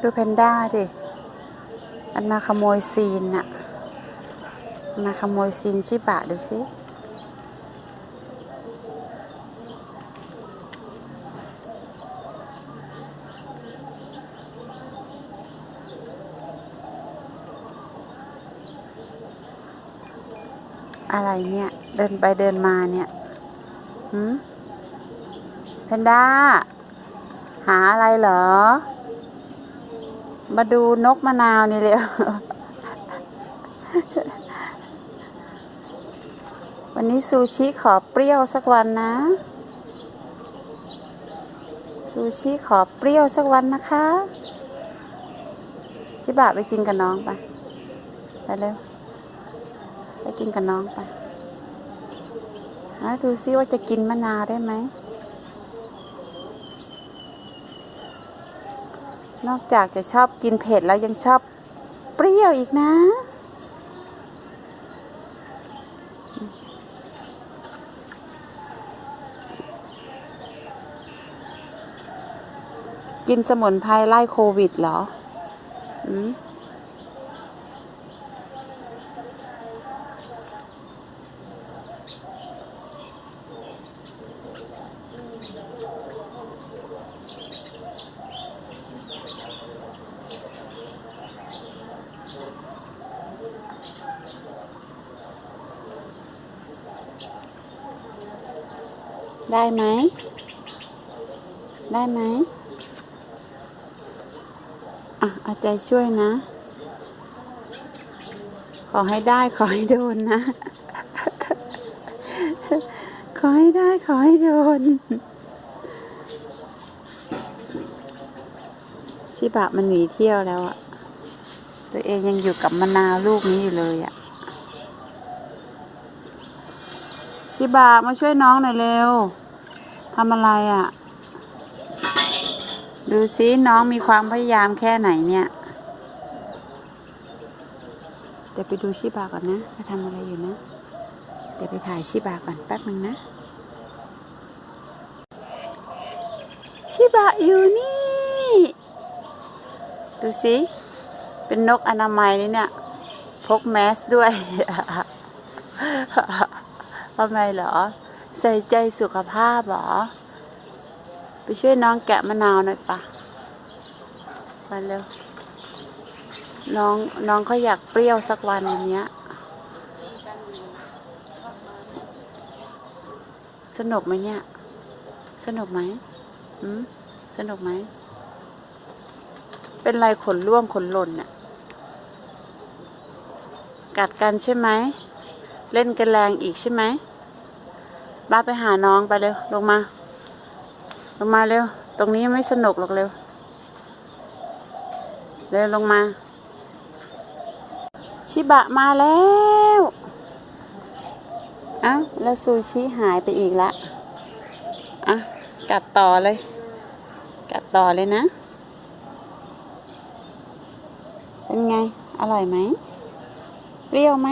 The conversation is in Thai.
ดูแพนด้าดิมันมาขโมยซีนน่ะมันมาขโมยซีนชิบะดูสิอะไรเนี่ย เดินไปเดินมาเนี่ยหืมแพนด้า หาอะไรเหรอ มาดูนกมะนาวนี่เลยวันนี้ซูชิขอเปรี้ยวสักวันนะ ซูชิขอเปรี้ยวสักวันนะคะ ชิบะไปกินกับน้องไป ไปเร็ว ไปกินกับน้องไปนะดูซิว่าจะกินมะนาวได้ไหม นอกจากจะชอบกินเผ็ดแล้วยังชอบเปรี้ยวอีกนะ กินสมุนไพรไล่โควิดเหรอ อืม ได้ไหม ได้ไหมอะเอาใจช่วยนะ ขอให้ได้ ขอให้โดนนะ ขอให้ได้ ขอให้โดน ชิบะมันหนีเที่ยวแล้วอะตัวเองยังอยู่กับมะนาวลูกนี้อยู่เลยอะ ชิบะมาช่วยน้องหน่อยเร็วทำอะไรอะดูซิน้องมีความพยายามแค่ไหนเนี่ย เดี๋ยวไปดูชิบาก่อนนะมาทำอะไรอยู่นะ เดี๋ยวไปถ่ายชิบาก่อนแป๊บนึงนะ ชิบะอยู่นี่ ดูสิ เป็นนกอนามัยนี่เนี่ย พกแมสด้วย ทำไมเหรอ ใส่ใจสุขภาพหรอ ไปช่วยน้องแกะมะนาวหน่อยปะไปเร็ว น้องน้องเขาอยากเปรี้ยวสักวันวันเนี้ย สนุกไหมเนี่ย สนุกไหมอืมสนุกไหม เป็นไรขนร่วงขนหล่นน่ะ กัดกันใช่ไหม เล่นกันแรงอีกใช่ไหมบ้าไปหาน้องไปเร็ว ลงมา ลงมาเร็ว ตรงนี้ไม่สนุกหรอกเร็ว เร็วลงมา ชิบะมาแล้วเอ้าแล้วซูชิหายไปอีกละอะกัดต่อเลย กัดต่อเลยนะ เป็นไง อร่อยไหม เปรี้ยวไหม